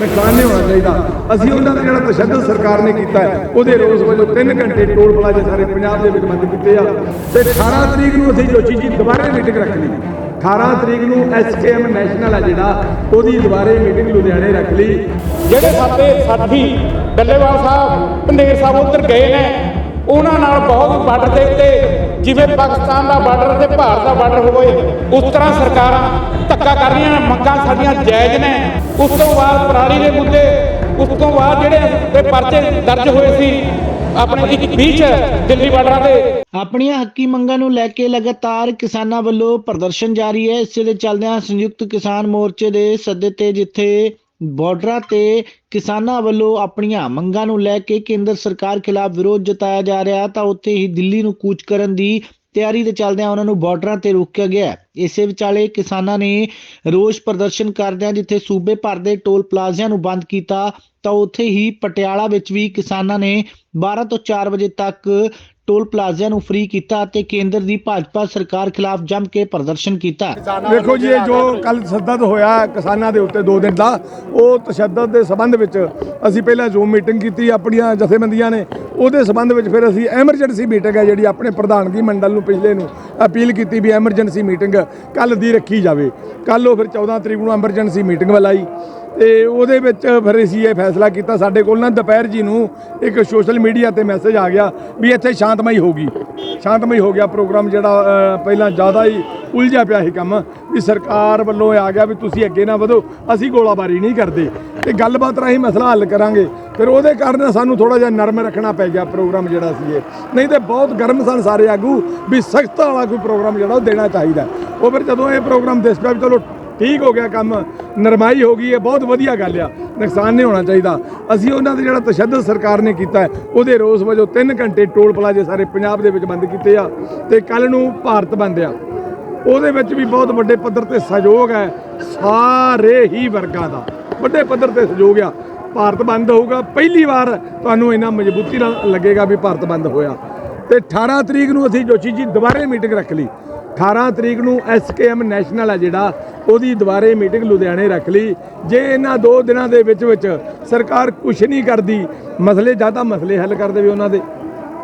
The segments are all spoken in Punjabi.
ਨੁਕਸਾਨ ਨਹੀਂ ਹੋਣਾ ਚਾਹੀਦਾ? ਅਸੀਂ ਉਹਨਾਂ ਦਾ ਜਿਹੜਾ ਤਸ਼ੱਦਦ ਸਰਕਾਰ ਨੇ ਕੀਤਾ ਹੈ, ਉਹਦੇ ਰੋਸ ਵਜੋਂ 3 ਘੰਟੇ ਟੋਲ ਪਲਾਜ਼ੇ ਸਾਰੇ ਪੰਜਾਬ ਦੇ ਵਿੱਚ ਬੰਦ ਕੀਤੇ ਆ। ਤੇ 18 ਤਰੀਕ ਨੂੰ ਅਸੀਂ ਜੋਸ਼ੀ ਜੀ ਦੁਬਾਰੇ ਮੀਟਿੰਗ ਰੱਖ ਲਈ 18 ਤਰੀਕ ਨੂੰ ਐਸਕੇਐਮ ਨੈਸ਼ਨਲ ਆ ਜਿਹੜਾ, ਉਹਦੀ ਦੁਬਾਰੇ ਮੀਟਿੰਗ ਲੁਧਿਆਣੇ ਰੱਖ ਲਈ। ਜਿਹੜੇ ਸਾਡੇ ਸਾਥੀ ਡੱਲੇਵਾਲ ਸਾਹਿਬ ਪੰਦੇਰ ਸਾਹਿਬ ਉੱਧਰ ਗਏ ਨੇ ਉਹਨਾਂ ਨਾਲ ਬਹੁਤ ਬਾਰਡਰ ਦੇ ਉੱਤੇ, ਜਿਵੇਂ ਪਾਕਿਸਤਾਨ ਦਾ ਬਾਰਡਰ ਤੇ ਭਾਰਤ ਦਾ ਬਾਰਡਰ ਹੋਵੇ, ਉਸ ਤਰ੍ਹਾਂ ਸਰਕਾਰਾਂ ਧੱਕਾ ਕਰ ਰਹੀਆਂ ਮੰਗਾਂ ਸਾਡੀਆਂ ਜਾਇਜ਼ ਨੇ। ਉਸ ਤੋਂ ਬਾਅਦ ਪਰਾਲੀ ਦੇ ਮੁੱਦੇ, ਉਸ ਤੋਂ ਬਾਅਦ ਜਿਹੜੇ ਪਰਚੇ ਦਰਜ ਹੋਏ ਸੀ, ਆਪਣੇ ਇੱਕ ਬੀਚ ਦਿੱਲੀ ਬਾਰਡਰਾਂ ਤੇ। ਆਪਣੀਆਂ ਹੱਕੀ ਮੰਗਾਂ ਨੂੰ ਲੈ ਕੇ ਲਗਾਤਾਰ ਕਿਸਾਨਾਂ ਵੱਲੋਂ ਪ੍ਰਦਰਸ਼ਨ ਜਾਰੀ ਹੈ। ਇਸੇ ਦੇ ਚੱਲਦਿਆਂ ਸੰਯੁਕਤ ਕਿਸਾਨ ਮੋਰਚੇ ਦੇ ਸੱਦੇ ਤੇ ਜਿੱਥੇ ਬਾਰਡਰਾਂ ਤੇ ਕਿਸਾਨਾਂ ਵੱਲੋਂ ਆਪਣੀਆਂ ਮੰਗਾਂ ਨੂੰ ਲੈ ਕੇ ਕੇਂਦਰ ਸਰਕਾਰ ਖਿਲਾਫ ਵਿਰੋਧ ਜਤਾਇਆ ਜਾ ਰਿਹਾ ਤਾਂ ਉੱਥੇ ਹੀ ਦਿੱਲੀ ਨੂੰ ਕੂਚ ਕਰਨ ਦੀ ਤਿਆਰੀ ਦੇ ਚੱਲਦਿਆਂ ਉਹਨਾਂ ਨੂੰ ਬਾਰਡਰਾਂ ਤੇ ਰੋਕਿਆ ਗਿਆ ਇਸੇ ਵਿਚਾਲੇ ਕਿਸਾਨਾਂ ਨੇ ਰੋਸ ਪ੍ਰਦਰਸ਼ਨ ਕਰਦਿਆਂ ਜਿੱਥੇ ਸੂਬੇ ਭਰ ਦੇ ਟੋਲ ਪਲਾਜ਼ਿਆਂ ਨੂੰ ਬੰਦ ਕੀਤਾ ਤਾਂ ਉੱਥੇ ਹੀ ਪਟਿਆਲਾ ਵਿੱਚ ਵੀ ਕਿਸਾਨਾਂ ਨੇ 12 ਤੋਂ 4 ਵਜੇ ਤੱਕ ਟੋਲ ਪਲਾਜ਼ਿਆਂ ਨੂੰ ਫ੍ਰੀ ਕੀਤਾ ਅਤੇ ਕੇਂਦਰ ਦੀ ਭਾਜਪਾ ਸਰਕਾਰ ਖਿਲਾਫ ਜੰਮ ਕੇ ਪ੍ਰਦਰਸ਼ਨ ਕੀਤਾ। ਵੇਖੋ ਜੀ, ਇਹ ਜੋ ਕੱਲ ਤਸ਼ੱਦਦ ਹੋਇਆ ਕਿਸਾਨਾਂ ਦੇ ਉੱਤੇ 2 ਦਿਨ ਦਾ, ਉਹ ਤਸ਼ੱਦਦ ਦੇ ਸਬੰਧ ਵਿੱਚ ਅਸੀਂ ਪਹਿਲਾਂ ਜ਼ੂਮ ਮੀਟਿੰਗ ਕੀਤੀ, ਆਪਣੀਆਂ ਜਥੇਬੰਦੀਆਂ ਨੇ। ਉਹਦੇ ਸਬੰਧ ਵਿੱਚ ਫਿਰ ਅਸੀਂ ਐਮਰਜੈਂਸੀ ਮੀਟਿੰਗ ਹੈ ਜਿਹੜੀ ਆਪਣੇ ਪ੍ਰਧਾਨਗੀ ਮੰਡਲ ਨੂੰ ਪਿਛਲੇ ਨੂੰ ਅਪੀਲ ਕੀਤੀ ਵੀ ਐਮਰਜੈਂਸੀ ਮੀਟਿੰਗ ਕੱਲ ਦੀ ਰੱਖੀ ਜਾਵੇ। ਕੱਲ ਉਹ ਫਿਰ 14 ਤਰੀਕ ਨੂੰ ਐਮਰਜੈਂਸੀ ਮੀਟਿੰਗ ਬੁਲਾਈ ਤੇ ਉਹਦੇ ਵਿੱਚ ਫਿਰ ਅਸੀਂ ਇਹ ਫੈਸਲਾ ਕੀਤਾ, ਸਾਡੇ ਕੋਲ ਨਾ ਦੁਪਹਿਰ ਜੀ ਨੂੰ ਇੱਕ ਸੋਸ਼ਲ ਮੀਡੀਆ ਤੇ ਮੈਸੇਜ ਆ ਗਿਆ ਵੀ ਇੱਥੇ ਸ਼ਾਂਤਮਈ ਹੋਗੀ ਸ਼ਾਂਤਮਈ ਹੋ ਗਿਆ ਪ੍ਰੋਗਰਾਮ ਜਿਹੜਾ ਪਹਿਲਾਂ ਜ਼ਿਆਦਾ ਹੀ ਉਲਝਿਆ ਪਿਆ ਸੀ ਕੰਮ ਵੀ ਸਰਕਾਰ ਵੱਲੋਂ ਇਹ ਆ ਗਿਆ ਵੀ ਤੁਸੀਂ ਅੱਗੇ ਨਾ ਵਧੋ, ਅਸੀਂ ਗੋਲਾਬਾਰੀ ਨਹੀਂ ਕਰਦੇ। ਤੇ ਗੱਲਬਾਤ ਰਾਹੀਂ ਮਸਲਾ ਹੱਲ ਕਰਾਂਗੇ। ਫਿਰ ਉਹਦੇ ਕਾਰਨ ਸਾਨੂੰ ਥੋੜਾ ਜਿਹਾ ਨਰਮ ਰੱਖਣਾ ਪੈ ਗਿਆ ਪ੍ਰੋਗਰਾਮ ਜਿਹੜਾ ਸੀ ਇਹ। ਨਹੀਂ ਤੇ ਬਹੁਤ ਗਰਮ ਸਨ ਸਾਰੇ ਆਗੂ, ਵੀ ਸਖਤ ਵਾਲਾ ਕੋਈ ਪ੍ਰੋਗਰਾਮ ਜਿਹੜਾ ਉਹ ਦੇਣਾ ਚਾਹੀਦਾ। ਉਹ ਫਿਰ ਜਦੋਂ ਇਹ ਪ੍ਰੋਗਰਾਮ ਦਿਸ ਪਿਆ ਵੀ ਚਲੋ ਠੀਕ ਹੋ ਗਿਆ ਕੰਮ, ਨਰਮਾਈ ਹੋ ਗਈ ਹੈ, ਬਹੁਤ ਵਧੀਆ ਗੱਲ ਆ। ਨੁਕਸਾਨ ਨਹੀਂ ਹੋਣਾ ਚਾਹੀਦਾ। ਅਸੀਂ ਉਹਨਾਂ ਦਾ ਜਿਹੜਾ ਤਸ਼ੱਦਦ ਸਰਕਾਰ ਨੇ ਕੀਤਾ ਹੈ, ਉਹਦੇ ਰੋਸ ਵਜੋਂ 3 ਘੰਟੇ ਟੋਲ ਪਲਾਜ਼ੇ ਸਾਰੇ ਪੰਜਾਬ ਦੇ ਵਿੱਚ ਬੰਦ ਕੀਤੇ ਆ ਤੇ ਕੱਲ ਨੂੰ ਭਾਰਤ ਬੰਦ ਆ। ਉਹਦੇ ਵਿੱਚ ਵੀ ਬਹੁਤ ਵੱਡੇ ਪੱਧਰ ਤੇ ਸਹਿਯੋਗ ਹੈ, ਸਾਰੇ ਹੀ ਵਰਗਾਂ ਦਾ। ਵੱਡੇ ਪੱਧਰ ਤੇ ਸਹਿਯੋਗ ਆ। ਭਾਰਤ ਬੰਦ ਹੋਊਗਾ, ਪਹਿਲੀ ਵਾਰ ਤੁਹਾਨੂੰ ਇੰਨਾ ਮਜ਼ਬੂਤੀ ਨਾਲ ਲੱਗੇਗਾ ਵੀ ਭਾਰਤ ਬੰਦ ਹੋਇਆ। ਤੇ 18 ਤਰੀਕ ਨੂੰ ਅਸੀਂ ਜੋਸ਼ੀ ਜੀ ਦੁਬਾਰੇ ਮੀਟਿੰਗ ਰੱਖ ਲਈ। 18 ਤਰੀਕ ਨੂੰ ਐਸਕੇਐਮ ਨੈਸ਼ਨਲ ਆ ਜਿਹੜਾ, ਉਹਦੀ ਦੁਬਾਰੇ ਮੀਟਿੰਗ ਲੁਧਿਆਣੇ ਰੱਖ ਲਈ। ਜੇ ਇਹਨਾਂ ਦੋ ਦਿਨਾਂ ਦੇ ਵਿੱਚ ਵਿੱਚ ਸਰਕਾਰ ਕੁਝ ਨਹੀਂ ਕਰਦੀ, ਮਸਲੇ ਜ਼ਿਆਦਾ ਮਸਲੇ ਹੱਲ ਕਰ ਦੇਵੇ ਉਹਨਾਂ ਦੇ,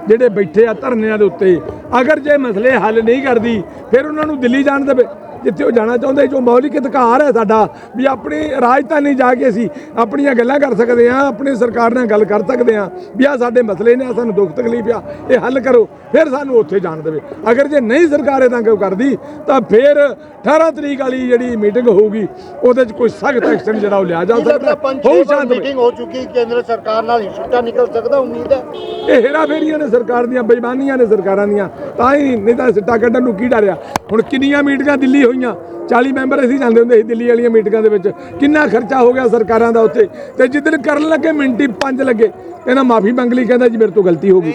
ਜਿਹੜੇ ਬੈਠੇ ਆ ਧਰਨਿਆਂ ਦੇ ਉੱਤੇ। ਅਗਰ ਜੇ ਮਸਲੇ ਹੱਲ ਨਹੀਂ ਕਰਦੀ, ਫਿਰ ਉਹਨਾਂ ਨੂੰ ਦਿੱਲੀ ਜਾਣ ਦੇਵੇ। ਜਿੱਥੇ ਉਹ ਜਾਣਾ ਚਾਹੁੰਦੇ ਜੋ ਮੌਲਿਕ ਅਧਿਕਾਰ ਹੈ ਸਾਡਾ ਵੀ ਆਪਣੀ ਰਾਜਧਾਨੀ ਜਾ ਕੇ ਅਸੀਂ ਆਪਣੀਆਂ ਗੱਲਾਂ ਕਰ ਸਕਦੇ ਹਾਂ ਆਪਣੀ ਸਰਕਾਰ ਨਾਲ ਗੱਲ ਕਰ ਸਕਦੇ ਹਾਂ ਵੀ ਆ ਸਾਡੇ ਮਸਲੇ ਨੇ ਸਾਨੂੰ ਦੁੱਖ ਤਕਲੀਫ ਆ ਇਹ ਹੱਲ ਕਰੋ ਫਿਰ ਸਾਨੂੰ ਉੱਥੇ ਜਾਣ ਦੇਵੇ। ਅਗਰ ਜੇ ਨਹੀਂ ਸਰਕਾਰ ਇਹਦਾ ਕਿਉਂ ਕਰਦੀ ਤਾਂ ਫਿਰ 18 ਤਰੀਕ ਵਾਲੀ ਜਿਹੜੀ ਮੀਟਿੰਗ ਹੋਊਗੀ ਉਹਦੇ 'ਚ ਕੋਈ ਸਖਤ ਐਕਸ਼ਨ ਜਿਹੜਾ ਉਹ ਲਿਆ ਜਾ ਸਕਦਾ। ਹੋਊ ਸ਼ਾਂਤ ਮੀਟਿੰਗ ਹੋ ਚੁੱਕੀ ਕੇਂਦਰ ਸਰਕਾਰ ਨਾਲ ਛੁੱਟਾ ਨਿਕਲ ਸਕਦਾ ਉਮੀਦ ਹੈ? ਇਹ ਹੇਰਾ ਫੇਰੀਆਂ ਨੇ ਸਰਕਾਰ ਦੀਆਂ ਬੇਈਮਾਨੀਆਂ ਨੇ ਸਰਕਾਰਾਂ ਦੀਆਂ ਤਾਂ ਹੀ ਨਹੀਂ ਤਾਂ ਸਿੱਟਾ ਕੱਢਣ ਨੂੰ ਕੀ ਡਰਿਆ ਹੁਣ ਕਿੰਨੀਆਂ ਮੀਟਿੰਗਾਂ ਦਿੱਲੀ ਹੋਈਆਂ। 40 ਮੈਂਬਰ ਅਸੀਂ ਜਾਂਦੇ ਹੁੰਦੇ ਸੀ ਦਿੱਲੀ ਵਾਲੀਆਂ ਮੀਟਿੰਗਾਂ ਦੇ ਵਿੱਚ। ਕਿੰਨਾ ਖਰਚਾ ਹੋ ਗਿਆ ਸਰਕਾਰਾਂ ਦਾ ਉੱਤੇ ਤੇ ਜਿੱਦਣ ਕਰਨ ਲੱਗੇ ਮਿੰਟੀ ਪੰਜ ਲੱਗੇ। ਕਹਿੰਦਾ ਮਾਫੀ ਮੰਗ ਲਈ ਕਹਿੰਦਾ ਜੀ ਮੇਰੇ ਤੋਂ ਗਲਤੀ ਹੋ ਗਈ।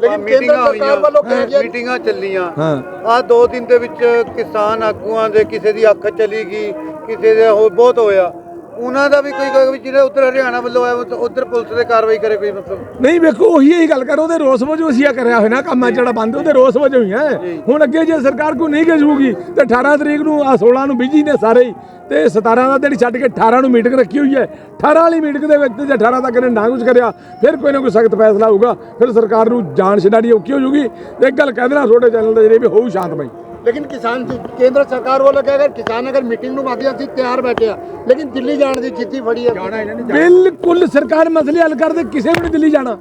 ਲੇਕਿਨ ਕੇਂਦਰ ਸਰਕਾਰ ਵੱਲੋਂ ਕਿਹਾ ਗਿਆ ਮੀਟਿੰਗਾਂ ਚੱਲੀਆਂ। ਹਾਂ। ਆ ਦੋ ਦਿਨ ਦੇ ਵਿੱਚ ਕਿਸਾਨ ਆਗੂਆਂ ਦੇ ਕਿਸੇ ਦੀ ਅੱਖ ਚਲੀ ਗਈ ਕਿਸੇ ਦੇ ਹੋਰ ਬਹੁਤ ਹੋਇਆ। ਉਹਨਾਂ ਦਾ ਵੀ ਕੋਈ ਕੋਈ ਵੀ ਜਿਹੜੇ ਉੱਧਰ ਹਰਿਆਣਾ ਵੱਲੋਂ ਆਇਆ ਉੱਧਰ ਪੁਲਿਸ ਦੇ ਕਾਰਵਾਈ ਕਰੇ ਕੋਈ ਮਤਲਬ? ਨਹੀਂ ਵੇਖੋ ਉਹੀ ਇਹੀ ਗੱਲ ਕਰ ਉਹਦੇ ਰੋਸ ਵਜੋਂ ਅਸੀਂ ਆ ਕਰਿਆ ਹੋਇਆ ਨਾ ਕੰਮ ਆ ਜਿਹੜਾ ਬੰਦ ਉਹਦੇ ਰੋਸ ਵਜੋਂ ਹੀ ਹੈ। ਹੁਣ ਅੱਗੇ ਜੇ ਸਰਕਾਰ ਕੋ ਨਹੀਂ ਗਜੂਗੀ ਤੇ 18 ਤਰੀਕ ਨੂੰ ਆ 16 ਨੂੰ ਬਿਜ਼ੀ ਨੇ ਸਾਰੇ ਹੀ ਤੇ 17 ਦਾ ਦਿਨ ਛੱਡ ਕੇ 18 ਨੂੰ ਮੀਟਿੰਗ ਰੱਖੀ ਹੋਈ ਹੈ। 18 ਵਾਲੀ ਮੀਟਿੰਗ ਦੇ ਵਿੱਚ ਜੇ 18 ਤੱਕ ਇਹਨੇ ਨਾ ਕੁਝ ਕਰਿਆ ਫਿਰ ਕੋਈ ਨਾ ਕੋਈ ਸਖਤ ਫੈਸਲਾ ਹੋਊਗਾ। ਫਿਰ ਸਰਕਾਰ ਨੂੰ ਜਾਨ ਛਡਾੜੀ ਔਖੀ ਹੋ ਜੂਗੀ। ਤੇ ਇੱਕ ਗੱਲ ਕਹਿ ਦੇਣਾ ਤੁਹਾਡੇ ਚੈਨਲ ਤੇ ਜਿਹੜੇ ਵੀ ਹੋਊ ਸ਼ਾਂਤਮਈ। ਲੇਕਿਨ ਕਿਸਾਨ ਕੇਂਦਰ ਸਰਕਾਰ ਵੱਲੋਂ ਕਿਹਾ ਅਗਰ ਕਿਸਾਨ ਅਗਰ ਮੀਟਿੰਗ ਨੂੰ ਮੰਗਦੇ ਅਸੀਂ ਤਿਆਰ ਬੈਠੇ ਆ। ਲੇਕਿਨ ਦਿੱਲੀ ਜਾਣ ਦੀ ਜਿੱਤੀ ਫੜੀ ਹੈ। ਬਿਲਕੁਲ ਸਰਕਾਰ ਮਸਲੇ ਹੱਲ ਕਰਦੇ ਕਿਸੇ ਵੀ ਨਹੀਂ ਦਿੱਲੀ ਜਾਣਾ।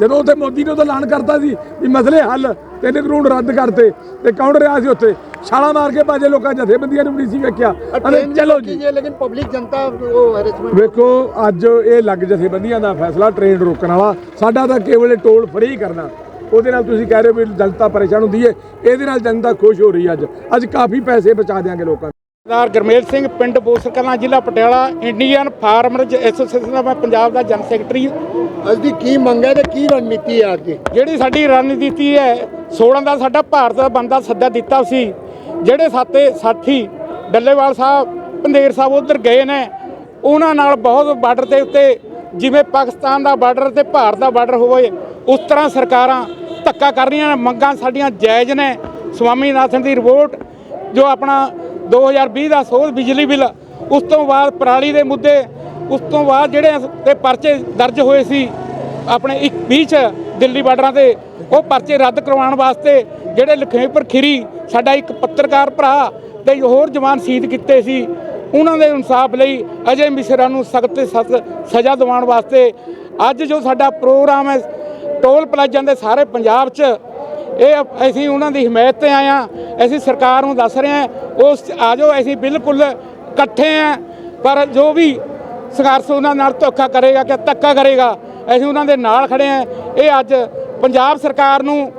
ਜਦੋਂ ਉੱਥੇ ਮੋਦੀ ਨੇ ਉਹਦਾ ਐਲਾਨ ਕਰਤਾ ਸੀ ਵੀ ਮਸਲੇ ਹੱਲ ਤਿੰਨ ਕਾਨੂੰਨ ਰੱਦ ਕਰਤੇ ਤੇ ਕੌਣ ਰਿਹਾ ਸੀ ਉੱਥੇ? ਛਾਲਾ ਮਾਰ ਕੇ ਬਾਜੇ ਲੋਕਾਂ ਜਥੇਬੰਦੀਆਂ ਨੂੰ ਵੀ ਨਹੀਂ ਸੀ ਵੇਖਿਆ। ਅਰੇ ਚਲੋ ਜੀ। ਲੇਕਿਨ ਪਬਲਿਕ ਜਨਤਾ ਉਹ ਹੈਰੈਸਮੈਂਟ ਵੇਖੋ ਅੱਜ ਇਹ ਲੱਗ ਜਥੇਬੰਦੀਆਂ ਦਾ ਫੈਸਲਾ ਟ੍ਰੇਨ ਰੋਕਣ ਵਾਲਾ। ਸਾਡਾ ਤਾਂ ਕੇਵਲ ਟੋਲ ਫਰੀ ਕਰਨਾ। ਉਹਦੇ ਨਾਲ ਤੁਸੀਂ ਕਹਿ ਰਹੇ ਹੋ ਵੀ ਜਨਤਾ ਪਰੇਸ਼ਾਨ ਹੁੰਦੀ ਹੈ। ਇਹਦੇ ਨਾਲ ਜਨਤਾ ਖੁਸ਼ ਹੋ ਰਹੀ ਹੈ ਅੱਜ। ਅੱਜ ਕਾਫੀ ਪੈਸੇ ਬਚਾ ਦਿਆਂਗੇ ਲੋਕਾਂ ਸਰਦਾਰ ਗਰਮੇਲ ਸਿੰਘ ਪਿੰਡ ਬੋਸਰ ਕਲਾਂ ਜ਼ਿਲ੍ਹਾ ਪਟਿਆਲਾ ਇੰਡੀਅਨ ਫਾਰਮਰਜ਼ ਐਸੋਸੀਏਸ਼ਨ ਦਾ ਮੈਂ ਪੰਜਾਬ ਦਾ ਜਨ ਸੈਕਟਰੀ ਅੱਜ ਦੀ ਕੀ ਮੰਗ ਹੈ ਤੇ ਕੀ ਰਣਨੀਤੀ ਹੈ ਅੱਜ ਦੀ? ਜਿਹੜੀ ਸਾਡੀ ਰਣਨੀਤੀ ਹੈ 16 ਦਾ ਸਾਡਾ ਭਾਰਤ ਦਾ ਬੰਦਾ ਸੱਦਾ ਦਿੱਤਾ ਸੀ। ਜਿਹੜੇ ਸਾਤੇ ਸਾਥੀ ਡੱਲੇਵਾਲ ਸਾਹਿਬ ਪੰਦੇਰ ਸਾਹਿਬ ਉੱਧਰ ਗਏ ਨੇ ਉਹਨਾਂ ਨਾਲ ਬਹੁਤ ਬਾਰਡਰ ਦੇ ਉੱਤੇ ਜਿਵੇਂ ਪਾਕਿਸਤਾਨ ਦਾ ਬਾਰਡਰ ਤੇ ਭਾਰਤ ਦਾ ਬਾਰਡਰ ਹੋਵੇ ਉਸ ਤਰ੍ਹਾਂ ਸਰਕਾਰਾਂ ਧੱਕਾ ਕਰ ਰਹੀਆਂ ਨੇ। ਮੰਗਾਂ ਸਾਡੀਆਂ ਜਾਇਜ਼ ਨੇ। ਸਵਾਮੀਨਾਥਨ ਦੀ ਰਿਪੋਰਟ, ਜੋ ਆਪਣਾ 2020 ਦਾ ਸੋਧ ਬਿਜਲੀ ਬਿੱਲ, ਉਸ ਤੋਂ ਬਾਅਦ ਪਰਾਲੀ ਦੇ ਮੁੱਦੇ, ਉਸ ਤੋਂ ਬਾਅਦ ਜਿਹੜੇ ਤੇ ਪਰਚੇ ਦਰਜ ਹੋਏ ਸੀ, ਆਪਣੇ ਇੱਕ 20 ਚ ਦਿੱਲੀ ਬਾਰਡਰਾਂ ਤੇ, ਉਹ ਪਰਚੇ ਰੱਦ ਕਰਵਾਉਣ ਵਾਸਤੇ ਜਿਹੜੇ ਲਖੇਪੁਰ ਖੀਰੀ, ਸਾਡਾ ਇੱਕ ਪੱਤਰਕਾਰ ਭਰਾ ਤੇ ਹੋਰ ਜਵਾਨ ਸ਼ਹੀਦ ਕੀਤੇ ਸੀ, ਉਹਨਾਂ ਦੇ ਇਨਸਾਫ ਲਈ ਅਜੇ ਮਿਸ਼ਰਾ ਨੂੰ ਸਖਤ ਤੇ ਸਖਤ ਸਜ਼ਾ ਦਿਵਾਉਣ ਵਾਸਤੇ ਅੱਜ ਜੋ ਸਾਡਾ ਪ੍ਰੋਗਰਾਮ ਹੈ ਟੋਲ ਪਲਾਜ਼ਾਂ ਦੇ ਸਾਰੇ ਪੰਜਾਬ 'ਚ ਇਹ ਅਸੀਂ ਉਹਨਾਂ ਦੀ ਹਮਾਇਤ ਤੇ ਆਏ ਹਾਂ, ਅਸੀਂ ਸਰਕਾਰ ਨੂੰ ਦੱਸ ਰਹੇ ਹਾਂ, ਉਸ 'ਚ ਆ ਜਾਓ, ਅਸੀਂ ਬਿਲਕੁਲ ਇਕੱਠੇ ਹਾਂ, ਪਰ ਜੋ ਵੀ ਸੰਘਰਸ਼ ਉਹਨਾਂ ਨਾਲ ਧੋਖਾ ਕਰੇਗਾ ਕਿ ਧੱਕਾ ਕਰੇਗਾ, ਅਸੀਂ ਉਹਨਾਂ ਦੇ ਨਾਲ ਖੜੇ ਹਾਂ, ਇਹ ਅੱਜ ਪੰਜਾਬ ਸਰਕਾਰ ਨੂੰ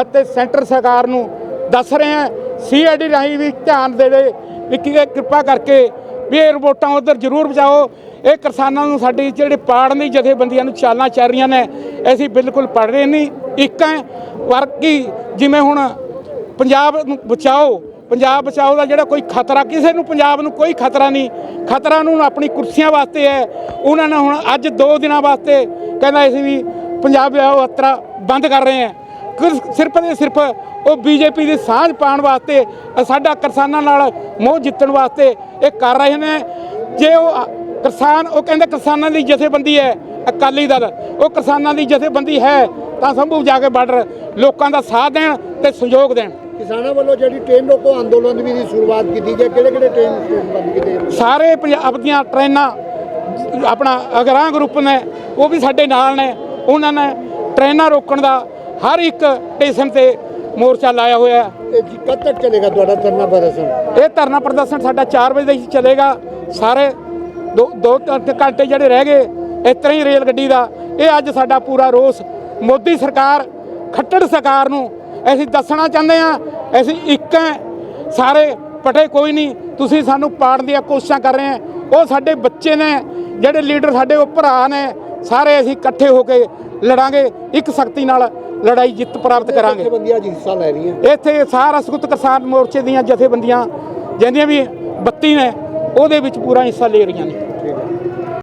ਅਤੇ ਸੈਂਟਰ ਸਰਕਾਰ ਨੂੰ ਦੱਸ ਰਹੇ ਹਾਂ, ਸੀਆਈਡੀ ਰਾਹੀਂ ਵੀ ਧਿਆਨ ਦੇਵੇ, ਵੀ ਕਿਰਪਾ ਕਰਕੇ ਵੀ ਇਹ ਰਿਪੋਰਟਾਂ ਉਧਰ ਜ਼ਰੂਰ ਬਚਾਓ ਇਹ ਕਿਸਾਨਾਂ ਨੂੰ ਸਾਡੀ ਜਿਹੜੇ ਪਾੜਨ ਦੀ ਜਥੇਬੰਦੀਆਂ ਨੂੰ ਚਾਲਾਂ ਚੱਲ ਰਹੀਆਂ ਨੇ, ਅਸੀਂ ਬਿਲਕੁਲ ਪੜ ਰਹੇ ਨਹੀਂ। ਇੱਕ ਹੈ ਵਰਕੀ ਜਿਵੇਂ ਹੁਣ ਪੰਜਾਬ ਨੂੰ ਬਚਾਓ, ਪੰਜਾਬ ਬਚਾਓ ਦਾ ਜਿਹੜਾ ਕੋਈ ਖਤਰਾ, ਕਿਸੇ ਨੂੰ ਪੰਜਾਬ ਨੂੰ ਕੋਈ ਖਤਰਾ ਨਹੀਂ। ਖਤਰਾ ਨੂੰ ਆਪਣੀ ਕੁਰਸੀਆਂ ਵਾਸਤੇ ਹੈ। ਉਹਨਾਂ ਨੇ ਹੁਣ ਅੱਜ 2 ਦਿਨਾਂ ਵਾਸਤੇ ਕਹਿੰਦਾ ਅਸੀਂ ਵੀ ਪੰਜਾਬ ਯਾਤਰਾ ਬੰਦ ਕਰ ਰਹੇ ਹਾਂ। ਸਿਰਫ ਤੇ ਸਿਰਫ ਉਹ ਬੀਜੇਪੀ ਦੀ ਸਾਂਝ ਪਾਉਣ ਵਾਸਤੇ ਸਾਡਾ ਕਿਸਾਨਾਂ ਨਾਲ ਮੋਹ ਜਿੱਤਣ ਵਾਸਤੇ ਇਹ ਕਰ ਰਹੇ ਨੇ। ਜੇ ਉਹ ਕਿਸਾਨ ਉਹ ਕਹਿੰਦੇ ਕਿਸਾਨਾਂ ਦੀ ਜਥੇਬੰਦੀ ਹੈ ਅਕਾਲੀ ਦਲ। ਉਹ ਕਿਸਾਨਾਂ ਦੀ ਜਥੇਬੰਦੀ ਹੈ ਤਾਂ ਸੰਭੂ ਜਾ ਕੇ ਬਾਰਡਰ ਲੋਕਾਂ ਦਾ ਸਾਥ ਦੇਣ ਤੇ ਸਹਿਯੋਗ ਦੇਣ। ਕਿਸਾਨਾਂ ਵੱਲੋਂ ਜਿਹੜੀ ਟ੍ਰੇਨ ਰੋਕੋ ਅੰਦੋਲਨ ਵੀ ਦੀ ਸ਼ੁਰੂਆਤ ਕੀਤੀ ਗਈ ਕਿਹੜੇ ਕਿਹੜੇ ਟ੍ਰੇਨ ਬੰਦ ਕੀਤੇ? ਸਾਰੇ ਪੰਜਾਬ ਦੀਆਂ ਟ੍ਰੇਨਾਂ ਆਪਣਾ ਅਗਰਾਂ ਗਰੁੱਪ ਨੇ ਉਹ ਵੀ ਸਾਡੇ ਨਾਲ ਨੇ। ਉਹਨਾਂ ਨੇ ਟ੍ਰੇਨਾਂ ਰੋਕਣ ਦਾ ਹਰ ਇੱਕ ਸਟੇਸ਼ਨ ਤੇ ਮੋਰਚਾ ਲਾਇਆ ਹੋਇਆ ਹੈ। ਇਹ ਜੀ ਕਦ ਤੱਕ ਚੱਲੇਗਾ ਤੁਹਾਡਾ ਧਰਨਾ ਪ੍ਰਦਰਸ਼ਨ? ਇਹ ਧਰਨਾ ਪ੍ਰਦਰਸ਼ਨ ਸਾਡਾ 4 ਵਜੇ ਤੱਕ ਚੱਲੇਗਾ। ਸਾਰੇ ਦੋ ਦੋ ਘੰਟੇ ਜਿਹੜੇ ਰਹਿ ਗਏ ਇਸ ਤਰ੍ਹਾਂ ਹੀ ਰੇਲ ਗੱਡੀ ਦਾ। ਇਹ ਅੱਜ ਸਾਡਾ ਪੂਰਾ ਰੋਸ। ਮੋਦੀ ਸਰਕਾਰ ਖੱਟੜ ਸਰਕਾਰ ਨੂੰ ਅਸੀਂ ਦੱਸਣਾ ਚਾਹੁੰਦੇ ਆ ਅਸੀਂ ਇੱਕ ਹੈ ਸਾਰੇ ਪਟੇ ਕੋਈ ਨਹੀਂ ਤੁਸੀਂ ਸਾਨੂੰ ਪਾੜਨ ਦੀਆਂ ਕੋਸ਼ਿਸ਼ਾਂ ਕਰ ਰਹੇ ਆ ਉਹ ਸਾਡੇ ਬੱਚੇ ਨੇ ਜਿਹੜੇ ਲੀਡਰ ਸਾਡੇ ਉਹ ਭਰਾ ਨੇ ਸਾਰੇ ਅਸੀਂ ਇਕੱਠੇ ਹੋ ਕੇ ਲੜਾਂਗੇ ਇੱਕ ਸ਼ਕਤੀ ਨਾਲ। ਲੜਾਈ ਜਿੱਤ ਪ੍ਰਾਪਤ ਕਰਾਂਗੇ। ਜਥੇਬੰਦੀਆਂ ਅੱਜ ਹਿੱਸਾ ਲੈ ਰਹੀਆਂ। ਇੱਥੇ ਸਾਰਾ ਸੰਯੁਕਤ ਕਿਸਾਨ ਮੋਰਚੇ ਦੀਆਂ ਜਥੇਬੰਦੀਆਂ ਜਿਹਦੀਆਂ ਵੀ 32 ਨੇ ਉਹਦੇ ਵਿੱਚ ਪੂਰਾ ਹਿੱਸਾ ਲੈ ਰਹੀਆਂ ਨੇ।